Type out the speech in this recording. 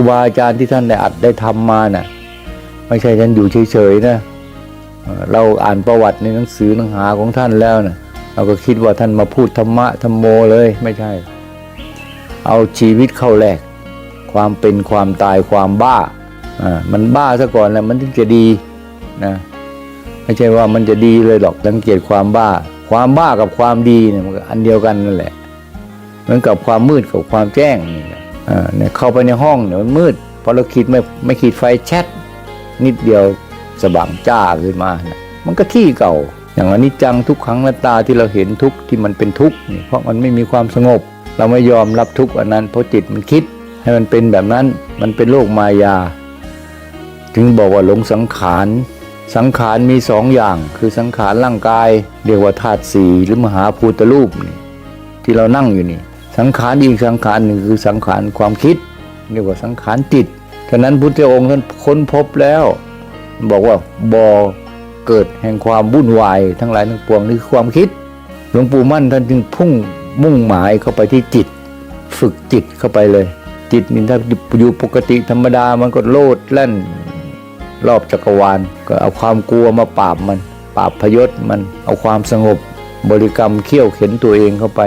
รูบาอาจารย์ที่ท่านได้อัดได้ทำมาน่ะ ไม่ใช่ท่านอยู่เฉยๆนะเราอ่านประวัติในหนังสือหนังหาของท่านแล้วนะเราก็คิดว่าท่านมาพูดธรรมะธรรมโมเลยไม่ใช่ เอาชีวิตเข้าแลกความเป็นความตายความบ้าอ่ามันบ้าซะก่อนแล้วมันถึงจะดีนะไม่ใช่ว่ามันจะดีเลยหรอกสังเกตความบ้า ความบ้ากับความดีเนี่ยมันอันเดียวกันนั่นแหละ เหมือนกับความมืดกับความแจ้งนี่ เนี่ยเข้าไปในห้องเนี่ยมันมืดพอเราคิดไม่ไม่ขีดไฟแชทนิดเดียวสว่างจ้าขึ้นมานะมันก็ที่เก่า อย่างอนิจจังทุกขังหน้าตาที่เราเห็นทุกที่มันเป็นทุกข์เพราะมันไม่มีความสงบ เราไม่ยอมรับทุกข์อันนั้นเพราะจิตมันคิด ให้มันเป็นแบบนั้นมันเป็นโลกมายา ถึงบอกว่าหลงสังขารสังขารมีสองอย่าง คือสังขารร่างกายเรียกว่าธาตุสีหรือมหาภูตรูปนี่ที่เรานั่งอยู่นี่ สังขารอีกสังขารหนึ่งคือสังขารความคิดเรียกว่าสังขารจิตฉะนั้นพุทธองค์ท่านค้นพบแล้ว บอกว่าบ่อเกิดแห่งความวุ่นวายทั้งหลายทั้งปวงนี่คือความคิด หลวงปู่มั่นท่านจึงพุ่งมุ่งหมายเข้าไปที่จิต ฝึกจิตเข้าไปเลย จิตนี่ถ้าอยู่ปกติธรรมดามันก็โลดแล่นรอบจักรวาลก็เอาความกลัวมาปราบมันปราบพยศมันเอาความสงบบริกรรมเขี่ยวเข็นตัวเองเข้าไป